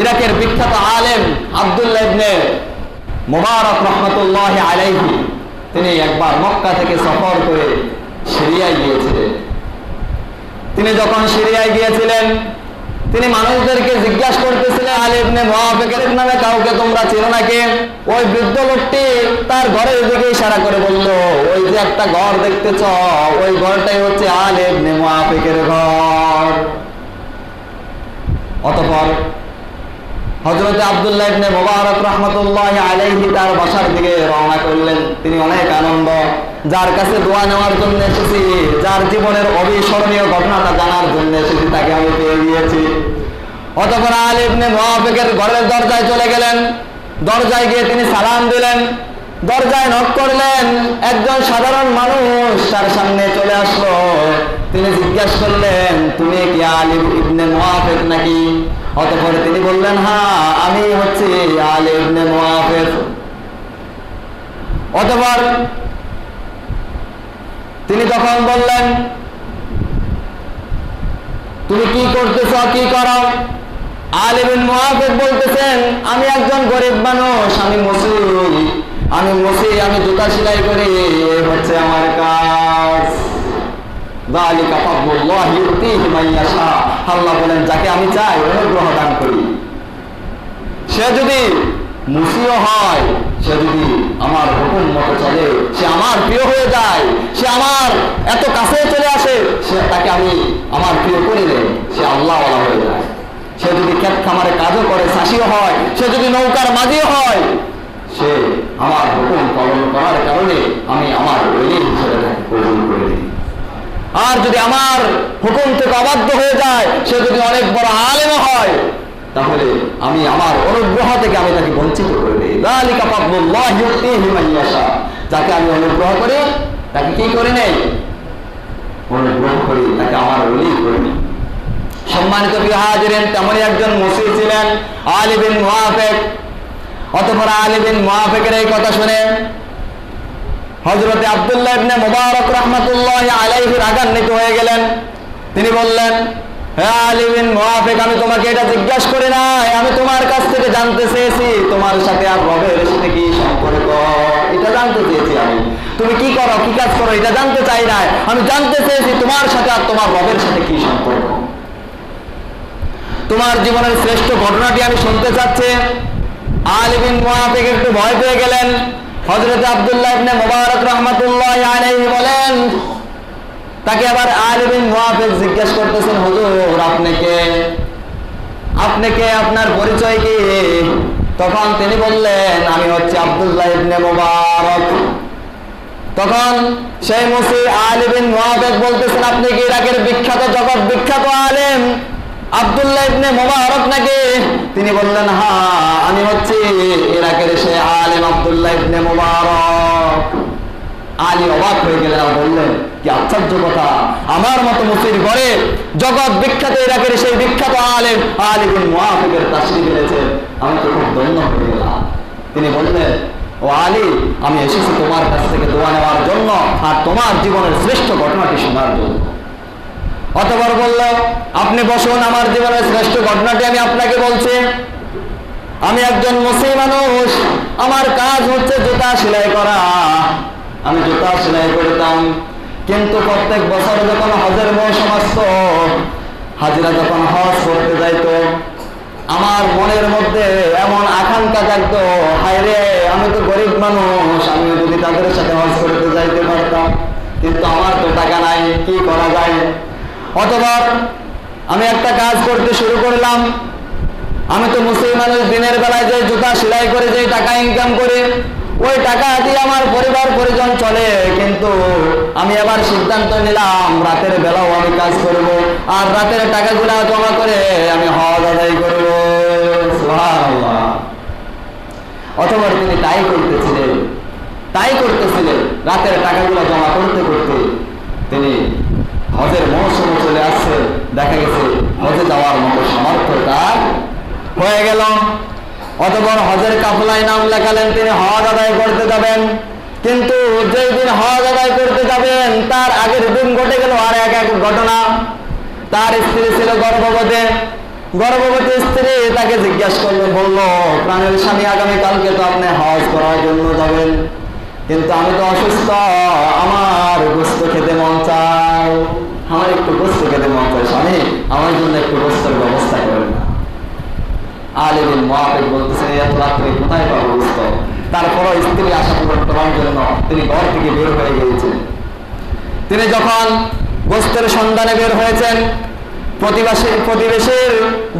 ইরাকের বিখ্যাত আলেম আব্দুল্লাহ ইবনে মুবারক রহমতুল্লাহ আলাইহি, তিনি একবার মক্কা থেকে সফর করে সিরিয়ায় গিয়েছিলেন। তিনি যখন সিরিয়ায় গিয়েছিলেন, তিনি মানুষদেরকে জিজ্ঞাসা করতেছিলেন, আলী ইবনে মুআফিকের নামে কাউকে তোমরা চেনো নাকি? ওই বৃদ্ধ লোকটি তার ঘরের দিকে ইশারা করে বলল, ওই যে একটা ঘর দেখতেছ, ওই ঘরটাই হচ্ছে আলী ইবনে মুআফিকের ঘর। অতঃপর হজরত আব্দুল্লাহ ইবনে মুবারক রহমতুল্লাহ আলাইহি তার বাসার দিকে রওনা করলেন। তিনি অনেক আনন্দ। যার কাছে দোয়া নেওয়ার জন্য এসেছি, যার জীবনের অবিস্মরণীয় ঘটনাটা জানার জন্য এসেছি, তাকে আমি পেয়ে গিয়েছি। অতঃপর আলী ইবনে মুআফিকের ঘরের দরজায় চলে গেলেন। দরজায় গিয়ে তিনি সালাম দিলেন। দরজায় নক করলেন। একজন সাধারণ মানুষ তার সামনে চলে আসলো। তিনি জিজ্ঞাসা করলেন, তুমি কি আলী ইবনে মুআফিক নাকি? অতঃপর তিনি বললেন হ্যাঁ আমি হচ্ছি আলী ইবনে অতঃপর তিনি তখন বললেন, তুমি কি করতেছ, কি করো? আলিবিন মুআফিক বলতেছেন, আমি একজন গরিব মানুষ, আমি মসি আমি মসি আমি জুতা সেলাই করি হচ্ছে আমার কাজ। যালিকা ফাদলুল্লাহ ইউতিহি মান ইয়াশা। আল্লাহ বলেন, যাকে আমি চাই, অনুগ্রহ দান করি। সে যদি মুসিও হয়, সে যদি আমার হুকুম মতো চলে, সে আমার প্রিয় হয়ে যায়, সে আমার এত কাছে চলে আসে, সে তাকে আমি আমার প্রিয় করে সে আল্লাহ হয়ে যায়। সে যদি ক্ষেত খামারে কাজও করে, চাষিও হয়, সে যদি নৌকার মাঝিও হয়, সে আমার হুকুম পালন করার কারণে আমি আমার ওলি হিসেবে তাকে কবুল করে দিই আর যদি আমার হুকুম থেকে অবাধ্য হয়ে যায়, সে যদি অনেক বড় আলেম হয়, তাহলে আমি আমার অনুগ্রহ থেকে আমি তাকে বঞ্চিত করে দিই। যাকে আমি অনুগ্রহ করি, তাকে কি করে নেই? অনুগ্রহ করি, তাকে আমার ওলি করে নিই। সম্মানিত বিহাজিরেন, তেমনই একজন মসিদ ছিলেন আলী বিন মুআফিক। অতঃপর আলী বিন মুআফিকের এই কথা শুনে হজরত আব্দুল্লাহ ইবনে মুবারক রহমতুল্লাহ আলাইহি রাগান্বিত হয়ে গেলেন। তিনি বললেন হ্যাঁ আলী বিন মুআফিক, আমি তোমাকে এটা জিজ্ঞাসা করি না। আমি তোমার কাছ থেকে জানতে চেয়েছি। তোমার সাথে আর রবের সাথে কি সম্পর্ক? এটা জানতে চেয়েছি আমি। তুমি কি করো? কি কাজ করো? এটা জানতে চাই না। আমি জানতে চেয়েছি তোমার সাথে আর তোমার রবের সাথে কি সম্পর্ক? তোমার জীবনের শ্রেষ্ঠ ঘটনাটি আমি শুনতে চাচ্ছি। আলী বিন মুআফিক একটু ভয় পেয়ে গেলেন। হযরত আব্দুল্লাহ ইবনে রাহমাতুল্লাহ আলাইহি বলেন, তাকে আবার জিজ্ঞেস করতেছেন, হুজুর, আপনি কে? আপনি কে? আপনার পরিচয় কি? তখন তিনি বললেন, আমি হচ্ছে আব্দুল্লাহ ইবনে মুবারক। তখন সেই মুসি আলী বিন বলতেছেন, আপনি কি ইরাকের বিখ্যাত জগৎ বিখ্যাত আলেম? আব্দুল্লাহ ইবনে মুবারক নাকি? তিনি বললেন আমি হচ্ছি ইরাকের সে আলেম ইবনে আলী অবাক হয়ে গেলেন আর বললেন, কি আশ্চর্য কথা। আমার মতো মুসির ঘরে জগৎ বিখ্যাত ইরাকের সেই বিখ্যাত আলেম তাসরি আমি তো খুব ধন্য হয়ে গেলাম। তিনি বললেন, ও আলী, আমি এসেছি তোমার কাছ থেকে দোয়া নেওয়ার জন্য আর তোমার জীবনের শ্রেষ্ঠ ঘটনাটি শোনার জন্য। অতবার বলল আপনি বসুন, আমার জীবনের শ্রেষ্ঠ ঘটনাটি আমি আপনাকে বলছি। আমি একজন মুসলিম মানুষ, আমার কাজ হচ্ছে জুতা সেলাই করা। আমি জুতা সেলাই করতাম, কিন্তু প্রত্যেক বছর যখন হজের মৌসুম আসতো, হাজিরা যখন হজ করতে যাইতো, আমার মনের মধ্যে এমন আকাঙ্ক্ষা জাগতো, হায় রে, আমি তো গরিব মানুষ আমি যদি তাদের সাথে হজ করতে যাইতে পারতাম, কিন্তু আমার তো টাকা নাই, কি করা যায়? অতবার আমি একটা কাজ করতে শুরু করলাম। আমি তো মুসলিম মানুষ, দিনের বেলায় যে জুতা সেলাই করে যে টাকা ইনকাম করে, ওই টাকা দিয়ে আমার পরিবার, পরিজন চলে। কিন্তু আমি আবার সিদ্ধান্ত নিলাম, রাতের বেলাও আমি কাজ করব। আর রাতের টাকাগুলো জমা করে আমি হজ আদায় করব। অথবা তিনি তাই করতেছিলেন তাই করতেছিলেন, রাতের টাকাগুলো জমা করতে করতে তিনি হজের মৌসুম চলে আসছে, দেখা গেছে হজে যাওয়ার মতো সামর্থ্য তার হয়ে গেল। অতপর হজের কাফলায় নাম লেখালেন, তিনি হজ আদায় করতে যাবেন। কিন্তু যেই দিন হজ আদায় করতে যাবেন, তার আগের দিন ঘটে গেল আর এক এক ঘটনা। তার স্ত্রী ছিল গর্ভবতী। গর্ভবতী স্ত্রী তাকে জিজ্ঞাসা প্রাণের স্বামী, আগামীকালকে তো আপনি হজ করার জন্য যাবেন। কিন্তু আমি তো অসুস্থ, আমার গোস্ত খেতে মন চায়। আমার একটু গোস্ত খেতে মন করে স্বামী, আমার জন্য একটু গোস্তের ব্যবস্থা করেন না। আলিমিন মহাপেক বলতেছেন, এত রাত্রে কোথায় পাবো গোস্ত তারপরও স্ত্রী আশা পূরণ করার জন্য তিনি ঘর থেকে বের হয়ে গিয়েছেন। তিনি যখন গোস্তের সন্ধানে বের হয়েছেন প্রতিবেশী প্রতিবেশীর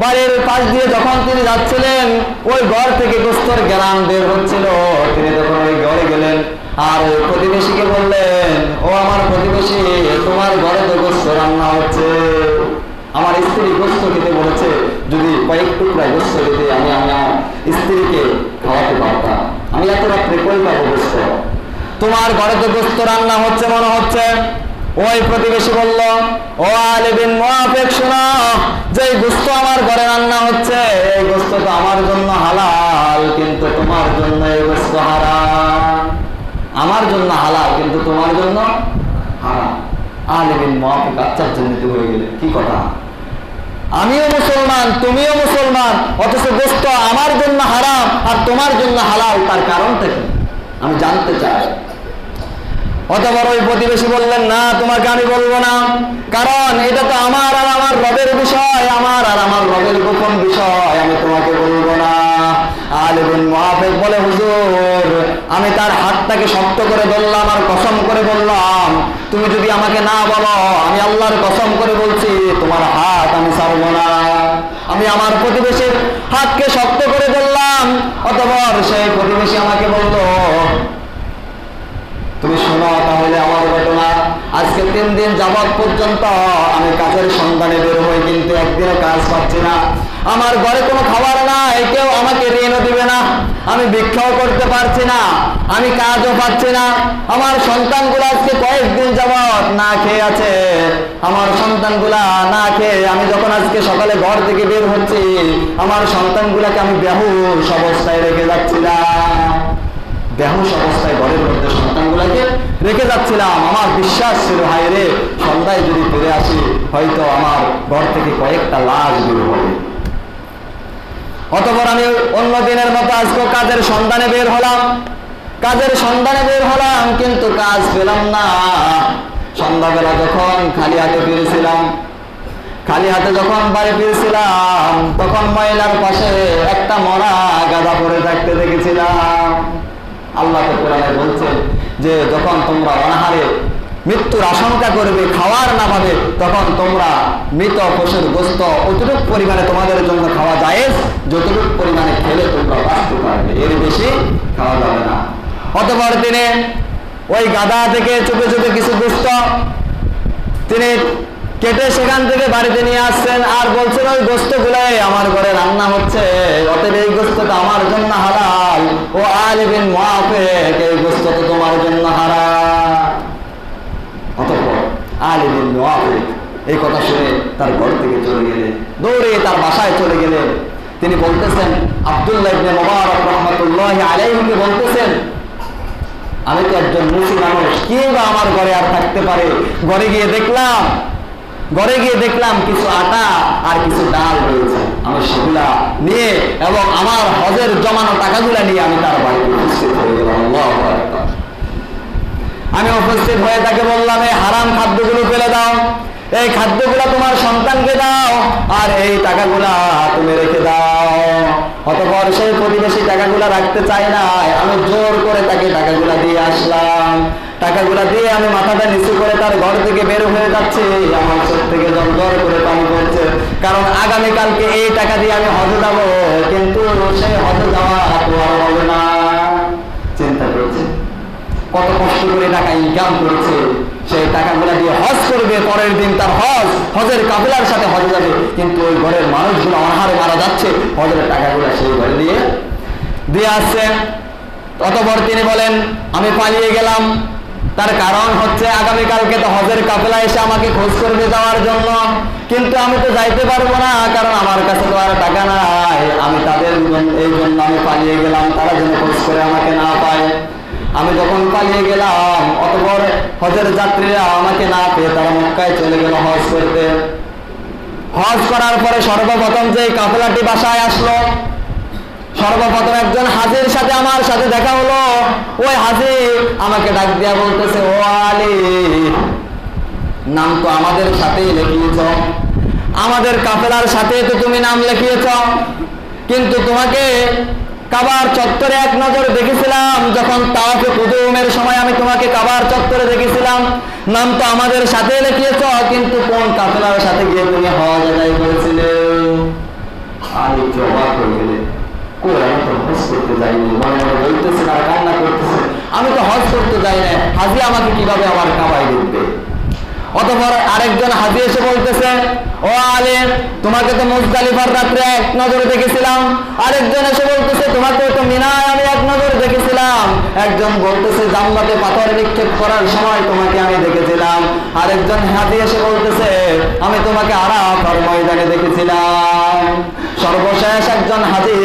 বাড়ির পাশ দিয়ে যখন তিনি যাচ্ছিলেন, ওই ঘর থেকে গোস্তর গ্রাম বের হচ্ছিল। তিনি তখন ওই ঘরে গেলেন আর প্রতিবেশীকে বললেন, ও আমার প্রতিবেশী, তোমার ঘরে তো গোস্ত রান্না হচ্ছে। আমার স্ত্রী গোস্ত খেতে বলেছে, যদি কয়েক টুকরা গোস্ত দিতে আমি আমি আমার স্ত্রীকে খাওয়াতে পারতাম। আমি এত রাত্রে কই পাবো গোস্ত? তোমার ঘরে তো গোস্ত রান্না হচ্ছে মনে হচ্ছে? ওই প্রতিবেশী বলল, ও আলিবিন মোয়াফেক যে গোস্ত আমার ঘরে রান্না হচ্ছে, এই গোস্ত তো আমার জন্য হালাল, কিন্তু তোমার জন্য এই গোস্ত হারাম। আমার জন্য হালাল, কিন্তু তোমার জন্য আমি জানতে চাই। ওই প্রতিবেশী বললেন, না, তোমাকে আমি বলব না। কারণ এটা তো আমার আর আমার রবের বিষয়, আমার আর আমার রবের গোপন বিষয়, আমি তোমাকে বলব না। আলিবুল মহাফেজ বলে, হুজুর, আমি তার হাতটাকে শক্ত করে ধরলাম আর কসম করে বললাম, তুমি যদি আমাকে না বলো, আমি আল্লাহর কসম করে বলছি, তোমার হাত আমি ছাড়বো না। আমি আমার প্রতিবেশীর হাতকে শক্ত করে ধরলাম, অতপর সেই প্রতিবেশী আমাকে বলল তুমি শোনো তাহলে আমার আজকে তিন দিন যাবৎ পর্যন্ত আমি কাজের সন্ধানে বের হই, কিন্তু একদিনও কাজ পাচ্ছি না। আমার ঘরে কোনো খাবার নাই, কেউ আমাকে ঋণও দিবে না। আমি ভিক্ষাও করতে পারছি না, আমি কাজও পাচ্ছি না। আমার সন্তানগুলো আজকে কয়েকদিন যাবৎ না খেয়ে আছে। আমার সন্তানগুলা না খেয়ে আমি যখন আজকে সকালে ঘর থেকে বের হচ্ছি, আমার সন্তানগুলাকে আমি বেহুশ অবস্থায় রেখে যাচ্ছি না। বেহুশ অবস্থায় ঘরের মধ্যে সন্তানগুলোকে রেখে যাচ্ছিলাম। আমার বিশ্বাস ছিল হাই রে, সন্ধ্যায় যদি ফিরে আসি, হয়তো আমার ঘর থেকে কয়েকটা লাশ বের হবে। অতপর আমি অন্য দিনের মতো আজকে কাজের সন্ধানে বের হলাম। কাজের সন্ধানে বের হলাম, কিন্তু কাজ পেলাম না। সন্ধ্যাবেলা যখন খালি হাতে ফিরেছিলাম, খালি হাতে যখন বাড়ি ফিরেছিলাম, তখন মহিলার পাশে একটা মরা গাদা পরে থাকতে দেখেছিলাম। আল্লাহ কোরআনে বলছে যে যখন তোমরা অনাহারে মৃত্যুর আশঙ্কা করবে, খাওয়ার না পাবে, তখন তোমরা মৃত পশুর গোস্ত অতটুক পরিমাণে তোমাদের জন্য খাওয়া যায় যতটুক পরিমাণে খেলে তোমরা বাঁচতে পারবে, এর বেশি খাওয়া যাবে না। অতপর তিনি ওই গাদা থেকে চুপে চুপে কিছু গোস্ত তিনি কেটে সেখান থেকে বাড়িতে নিয়ে আসছেন আর বলছেন, ওই গোস্ত গুলাই আমার ঘরে রান্না হচ্ছে, অতএব এই গোস্তটা আমার জন্য হালাল ও আলিবিন মুআফিক এই গোস্ত তোমার জন্য হারাম। অতঃপর আলিবিন মুআফিক এই কথা শুনে তার ঘর থেকে চলে গেলেন দৌড়ে তার বাসায় চলে গেলেন তিনি বলতেছেন ইবনে মুবারক বলতেছেন, আমি তো একজন মুসলিম মানুষ, কে বা আমার ঘরে আর থাকতে পারে? ঘরে গিয়ে দেখলাম, ঘরে গিয়ে দেখলাম কিছু আটা আর কিছু ডাল রয়েছে। আমি সেগুলা নিয়ে এবং আমার হজের জমানো টাকাগুলা নিয়ে আমি তার বাড়িতে আমি উপস্থিত হয়ে তাকে বললাম, এই হারাম খাদ্যগুলো ফেলে দাও। এই খাদ্যগুলা তোমার সন্তানকে দাও। আর এই টাকাগুলা তুমি রেখে দাও। অতপর সেই প্রতিবেশী টাকাগুলা রাখতে চাই না। আমি জোর করে তাকে টাকাগুলা দিয়ে আসলাম। টাকাগুলা দিয়ে আমি মাথাটা নিচু করে তার ঘর থেকে বের হয়ে যাচ্ছি। আমার চোখ থেকে জল করে কারণ আগামীকালকে এই টাকা দিয়ে আমি হজে যাব, কিন্তু সেই হজে যাওয়া তো আর হবে না। চিন্তা করছে? কত কষ্ট করে টাকা ইনকাম করেছে, সেই টাকাগুলো দিয়ে হজ করবে, পরের দিন তার হজ, হজের কাবিলার সাথে হজে যাবে, কিন্তু ওই ঘরের মানুষগুলো অনাহারে মারা যাচ্ছে, হজের টাকাগুলো সেই ঘরে দিয়ে দিয়ে আসছে। অতপর তিনি বলেন, আমি পালিয়ে গেলাম। তার কারণ হচ্ছে আগামীকালকে তো হজের কাফেলা এসে আমাকে খোঁজ করবে যাওয়ার জন্য। কিন্তু আমি তো যাইতে পারব না, কারণ আমার কাছে তো আর টাকা নাই। আমি তাদের এই জন্য আমি পালিয়ে গেলাম, তারা যেন খোঁজ করে আমাকে না পায়। আমি যখন পালিয়ে গেলাম, অতপর হজের যাত্রীরা আমাকে না পেয়ে তারা মক্কায় চলে গেল হজ করতে। হজ করার পরে সর্বপ্রথম যে কাফেলাটি বাসায় আসলো, সর্বপ্রথম একজন হাজির সাথে আমার সাথে দেখা হলো। ওই হাজি আমাকে ডাক দিয়া বলতেছে, ও আলী নাম তো আমাদের সাথেই লিখিয়েছ। আমাদের কাফেলার সাথে তো তুমি নাম লিখিয়েছ। কিন্তু তোমাকে কাবার চত্বরে এক নজর দেখেছিলাম, যখন তাওয়াফে কুদুমের সময় আমি তোমাকে কাবার চত্বরে দেখেছিলাম। নাম তো আমাদের সাথে লেখিয়েছ, কিন্তু কোন কাফেলার সাথে গিয়ে তুমি হজ আদায় করেছিলে? আর একটু অবাক হয়ে গেলে। কই, আমি তো হজ করতে মনে মনে বলতেছে আর কান্না করতেছে। আমি তো হজ করতে যাই না হাজি আমাকে কীভাবে আমার কাবায় দেখবে? অতপর আরেকজন হাজি এসে বলতেছে, ও আলে তোমাকে তো মুজদালিফার রাত্রে এক নজরে দেখেছিলাম। আরেকজন এসে বলতেছে, তোমাকে তো মিনায় আমি এক নজরে দেখেছিলাম। একজন বলতেছে জাম্বাতে পাথর নিক্ষেপ করার সময় তোমাকে আমি দেখেছিলাম। আরেকজন হাজি এসে বলতেছে, আমি তোমাকে আরাফার ময়দানে দেখেছিলাম। সর্বশেষ একজন হাজি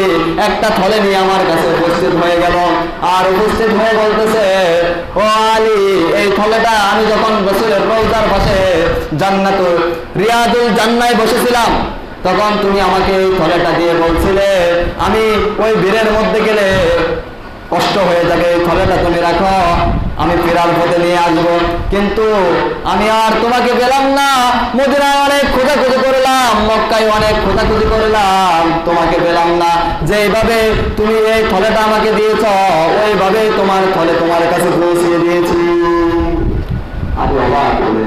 একটা থলে নিয়ে আমার কাছে উপস্থিত হয়ে গেল। আর উপস্থিত হয়ে বলতেছে, ও আলী, এই থলেটা আমি যখন রসুলের রোজার পাশে জান্নাত রিয়াদুল জান্নায় বসেছিলাম, তখন তুমি আমাকে এই থলেটা দিয়ে বলছিলে, আমি ওই বীরের মধ্যে গেলে কষ্ট হয়ে যাবে, এই থলেটা তুমি রাখো। আমি ফেরার পথে নিয়ে আসব। কিন্তু আমি আর তোমাকে পেলাম না। মদিনায় অনেক খোঁজাখুঁজি করলাম, মক্কায় অনেক খোঁজাখুঁজি করলাম। তোমাকে পেলাম না। যে এইভাবে তুমি এই থলেটা আমাকে দিয়েছ, ওইভাবেই তোমার থলে তোমার কাছে পৌঁছিয়ে দিয়েছি। অবাক বলে,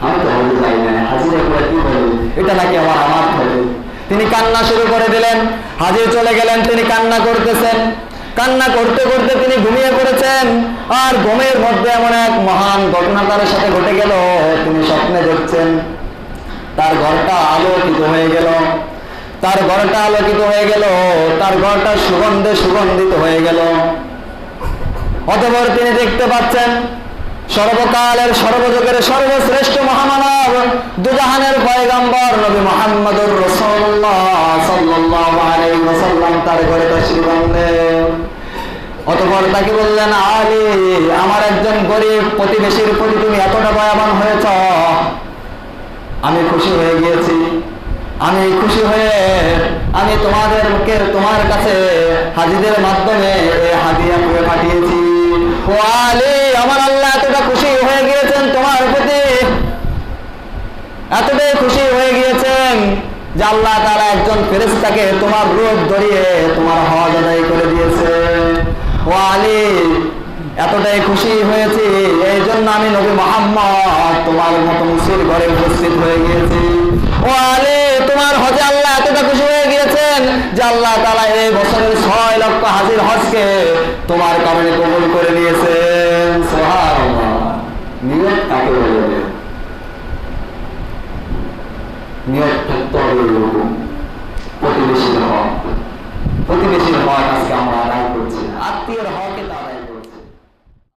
আমি তো হজে যাই না। হাজিরা করে কি বলে এটা নাকি আমার আমার থলে। তিনি কান্না শুরু করে দিলেন। হাজির চলে গেলেন, তিনি কান্না করতেছেন। কান্না করতে করতে তিনি ঘুমিয়ে পড়েছেন। আর ঘুমের মধ্যে এমন এক মহান ঘটনা তার সাথে ঘটে গেল, তিনি স্বপ্নে দেখছেন। তার ঘরটা আলোকিত হয়ে গেল। তার ঘরটা আলোকিত হয়ে গেল, তার ঘরটা সুগন্ধে সুগন্ধিত হয়ে গেল। অতপর তিনি দেখতে পাচ্ছেন সর্বকালের সর্বযুগের সর্বশ্রেষ্ঠ মহামানব, দুজাহানের পয়গম্বর নবী মোহাম্মদুর রাসূলুল্লাহ সাল্লাল্লাহু আলাইহি ওয়াসাল্লাম তার ঘরে তাশরীফ আনলেন। অতপর তাকে বললেন, আলী, আমার একজন গরিব প্রতিবেশীর প্রতি তুমি এতটা দয়াবান হয়েছ। আমি খুশি হয়ে গিয়েছি। আমি খুশি হয়ে আমি তোমাদেরকে, তোমার কাছে হাজিদের মাধ্যমে হাদিয়া করে পাঠিয়েছি। ও আলী, আমার আল্লাহ এতটা খুশি হয়ে গিয়েছেন তোমার প্রতি এতটাই খুশি হয়ে গিয়েছেন যে আল্লাহ তারা একজন ফেরেস্তাকে তোমার রূপ ধরিয়ে তোমার হজ আদায় করে দিয়েছে। ও আলী, এতটাই খুশি হয়েছি। এই জন্য আমি নবী মোহাম্মদ তোমার মতো মুসির ঘরে উপস্থিত হয়ে গিয়েছি। ও আলী, তোমার হজে আল্লাহ এতটা খুশি হয়ে গিয়েছেন যে আল্লাহ তালা এই বছরের ছয় লক্ষ হাজির হজকে তোমার কারণে কবুল করে নিয়েছেন। সুবহানাল্লাহ। নিয়ত কাকে প্রতিবেশী হওয়া প্রতিবেশী হওয়া